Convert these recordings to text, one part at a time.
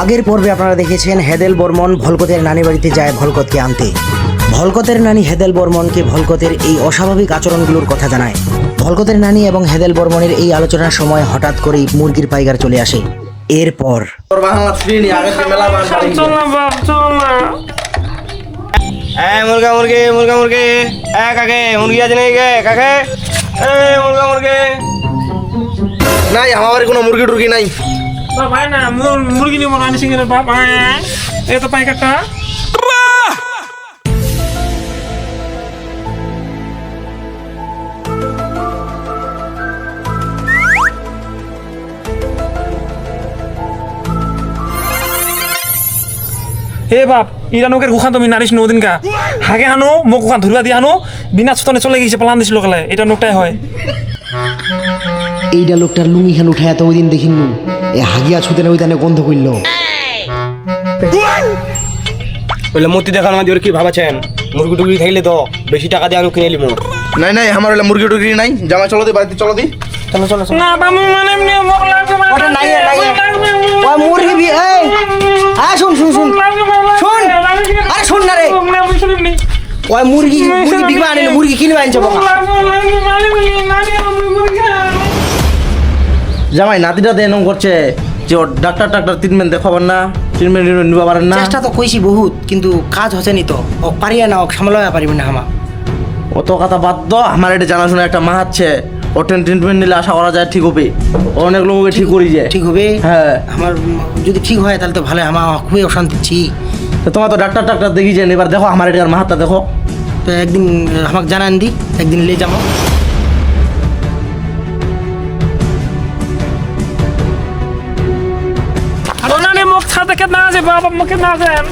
আগের পর্বে আপনারা দেখেছেন হেদেল বর্মন ভলকতের নানি বাড়িতে যায় ভলকতকে আনতে। ভলকতের নানি হেদেল বর্মনকে ভলকতের এই অস্বাভাবিক আচরণগুলোর কথা জানায়। ভলকতের নানি এবং হেদেল বর্মনের এই আলোচনার সময় হঠাৎ করেই মুরগির পাইকার চলে আসে। এরপর মুরগা মুরগি মুরগা মুরগি। এ কাকে মুরগি আছে নাকি কাকে? মুরগা মুরগি। নাই আমার কোনো মুরগি টুরগি নাই। আয় না মুর- মুরগি নিয়ে রানি সিং এর বাপ আয় আয়। এই তো হে বাপ ইরানুকের গুখান তুমি নারিস নদিন কা হাগে হানো, মোক গুখান ধরিবা দিয়ে হানো। বিনা ছতনে চলে গেছে পালান দিছিল কালে এটা নোকটাই হয়। এইটা লোকটার লুঙ্গি খান উঠায় তো ওই দিন দেখিন এ হাগিয়া ছুতে ওই দানে গন্ধ করল বলে মূর্তি দেখার মাঝে ওর কি ভাবাছেন মুরগি টুরগি খাইলে তো বেশি টাকা দিয়ে আমি কিনে নিলি মোর। নাই নাই আমার হলে মুরগি টুরগি নাই। জামা চলো দি বাড়িতে চলো দি। চলো চলো না বাবু মানে এমনি মোক লাগবে মানে ওটা নাই, নাই। ওই মুরগি বি এই! হ্যাঁ শুন শুন শুন। লাগবে, আরে শোন না রে। ওই মুরগি মুরগি বিকবা আনিলে মুরগি কিনবে আনছে। জামাই নাতিটা এরকম করছে যে ওর ডাক্তার ডাক্তার ট্রিটমেন্ট দেখাবার না? ট্রিটমেন্ট নিবা পারেন না? চেষ্টা তো কইছি বহুত কিন্তু কাজ হচ্ছে নি তো। ও পারিয়া না ও সামলাইয়া পারিবে না আমা অত কথা বাদ দো আমার এটা জানাশোনা একটা মা আছে। ও ট্রিটমেন্ট নিলে আশা করা যায় ঠিক হবে। অনেক লোককে ঠিক করি যায় ঠিক হবে? হ্যাঁ। আমার যদি ঠিক হয় তাহলে তো ভালো আমার খুবই অশান্তি। ছি। তো তোমার তো ডাক্তার টাক্তার দেখি যান এবার দেখো আমার এটার মাহাতটা দেখো তো একদিন আমাকে জানান দি একদিন লে যাব মুখ না আছে বাবা মুখে না যান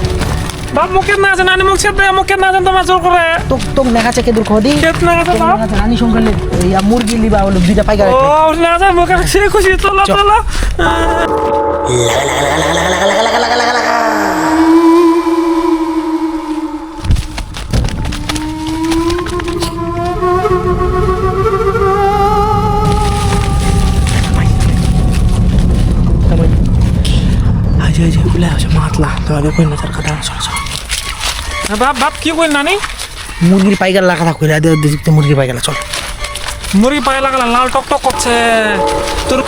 বাপ মুখে না আছে নানি মুখ ছেড়ে মুখে না যান তোমার জোর করে তোক তোক দেখা চেকে দূর কদি কেত না আছে বাপ রানী সঙ্গে মুরগি লিবা হলো দুইটা পাইকার ও না যায় মুখে সে খুশি চলো চলো আজ তোমাদের কই না তার কথা। চলো চলো। বাপ বাপ কি কই নানি? মুরগির পাইকার লাগা থাক কইলা দে দেখতে মুরগির চল। মুরগি পায়ে লাগালা লাল টক টক করছে। তোর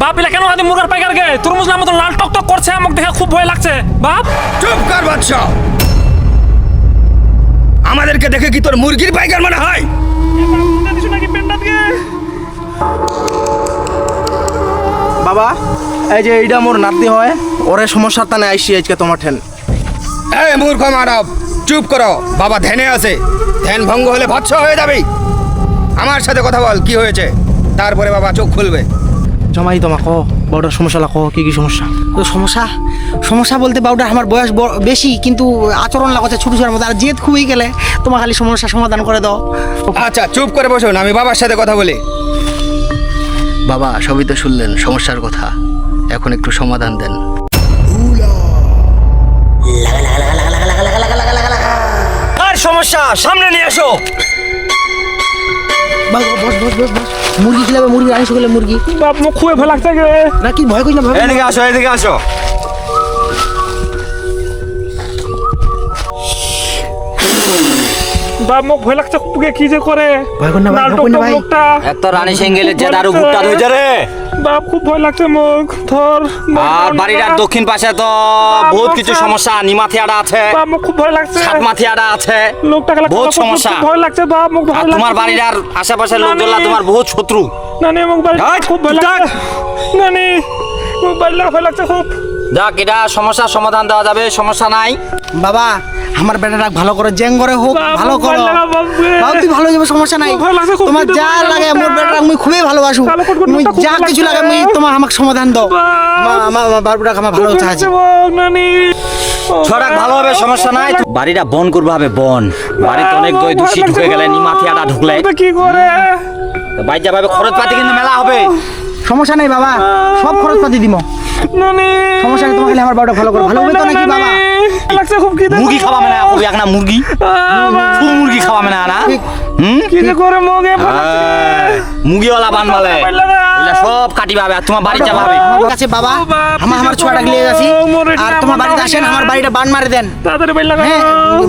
বাপ এলা কেন আদি মুরগার পাইকার গে? তরমুজ লাল টক টক করছে আমাকে দেখে খুব ভয় লাগছে। বাপ। চুপ কর বাদশা আমাদেরকে দেখে কি তোর মুরগির পাইকার মনে হয়? বাবা, এই যে এইটা মোর নাতি হয়, ওরে সমস্যার টানে আইসি আজকে তোমার ঠেন। এই মূর্খ মানব, চুপ করো, বাবা ধ্যানে আছে। ধ্যান ভঙ্গ হলে ভৎস হয়ে যাবে। আমার সাথে কথা বল, কি হয়েছে? তারপরে বাবা চোখ খুলবে। জমাই তোমা ক বড়টার সমস্যা লাগ কি কি সমস্যা? তো সমস্যা? সমস্যা বলতে বাউটা আমার বয়স বেশি কিন্তু আচরণ লাগাচ্ছে ছোট ছোটোর মধ্যে আর জেদ খুবই গেলে তোমার খালি সমস্যা সমাধান করে দাও। আচ্ছা চুপ করে বসুন আমি বাবার সাথে কথা বলি। বাবা সবই তো শুনলেন সমস্যার কথা। এখন একটু সমাধান দেন। আর সমস্যা সামনে নিয়ে এসো। বাস বস বস বস বস মুরগি খিলাবে মুরগি আনিস গেলে মুরগি। বাপ মুখ লাগছে গে না কি ভয় করিস না। এদিকে আসো এদিকে আসো। বাপ মুখ ভয় লাগছে খুব কি যে করে? ভয় কর না ভাই, ভয় কর না ভাই। এত রানী সিঙ্গেলের যে দারু ভুট্টা ধুইছে রে। বাপ খুব ভয় লাগছে মুখ ধর আর বাড়িটার দক্ষিণ পাশে তো বহুত কিছু সমস্যা নিমাথিয়াটা আছে। বাপ মুখ খুব ভয় লাগছে। সাতমাথিয়াটা আছে। লোকটা গেলে বহুত সমস্যা। ভয় লাগছে বাপ মুখ আর ভয় লাগছে। তোমার বাড়িটার আশেপাশের নানি। লোকজনরা তোমার বহুত শত্রু। নানি মুখ বাড়ি খুব ভয়। লাগছে। নানি মুখ বাড়ি ভয় লাগছে খুব। যাক এটা সমস্যার সমাধান দেওয়া যাবে সমস্যা নাই। বাবা আমার বেটাটা ভালো করে জ্যাং করে হোক ভালো করো। বাবা তুই ভালো যাবে সমস্যা নাই। তোমার যা লাগে আমার বেটাটা আমি খুবই ভালোবাসু। তুমি যা কিছু লাগে আমি তোমার আমাকে সমাধান দাও। আমার আমার আমার আমার ভালো চাচ্ছি ও ছড়াক ভালো হবে সমস্যা নাই। বাড়িটা বন করবে হবে বন। বাড়িতে অনেক দই ভয় দূষি ঢুকে গেলে খুব। নিমাথিয়াটা ঢুকলে। কি করে? বাইর যাবে খরচ পাতি কিন্তু মেলা হবে। সমস্যা নাই বাবা। সব খরচ পাতি দিব নানি সমস্যা নেই তোমার খালি আমার বারোটা ভালো করে ভালো হবে তো নাকি বাবা? লাগছে খুব খিদে। মুরগি খাওয়া মানে এক না মুরগি। ফুল মুরগি খাওয়া মানে না হুম? কি যে করে মগে মুগিওয়ালা বানবালে এগুলা সব কাটি পাবে আর তোমার বাড়ি যাবে ঠিক আছে বাবা আমার আমার ছোয়াটা গিয়ে যাচ্ছি। আর তোমার বাড়িতে আসেন আমার বাড়িটা বান মারে দেন। তাড়াতাড়ি বাইর লাগা হ্যাঁ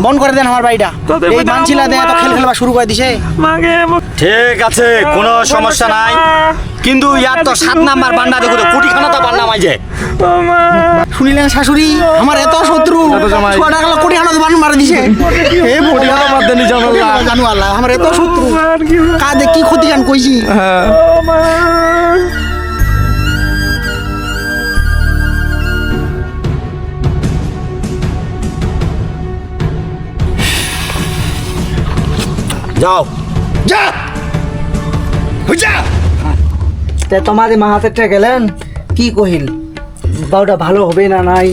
বন্ধ করে দেন আমার বাড়িটা। এই বানছিলা দেন এত খেল খেলবা শুরু করে দিছে। মাগে ঠিক আছে কোনো সমস্যা নাই। কিন্তু ইয়ার তো সাত নাম্বার বান্না দেখো তো কোটি খানা তো বান্না মাইছে শুনিলেন শাশুড়ি? আমার এত শত্রু। ছোয়াটা গেল কোটি হানা বান মারে দিছে। হে বড়ি জানু আল্লাহ আমার এত শত্রু। কাদে কি ক্ষতি গান কইছি? যাও। যা! যা তে তোমাদের মা হাতেরটা গেলেন কি কহিল? বাউটা ভালো হবে না নাই?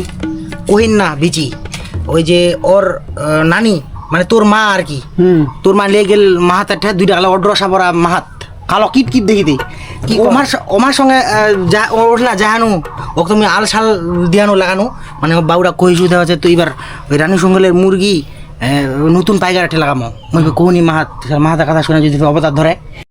কহিন না বিচি। ওই যে ওর নানি মানে তোর মা আর কি। তোর মা লিয়ে গেল মাহাতেরটা দুইটা গেল অড্র সাবরা মাহাত। কালো কিপ কিপ দেখি দে কি ওমার ওমার সঙ্গে যা ওর না যাহানু ওকে তুমি আল সাল দিয়ানো লাগানো। মানে ও বাউটা কহিছু দেওয়া আছে তো এবার ওই রানী সঙ্গলের মুরগি নতুন পাইকার লাগামো। মুই কোহনি মাহাত মাহাতের কথা শুনে যদি অবতার ধরে।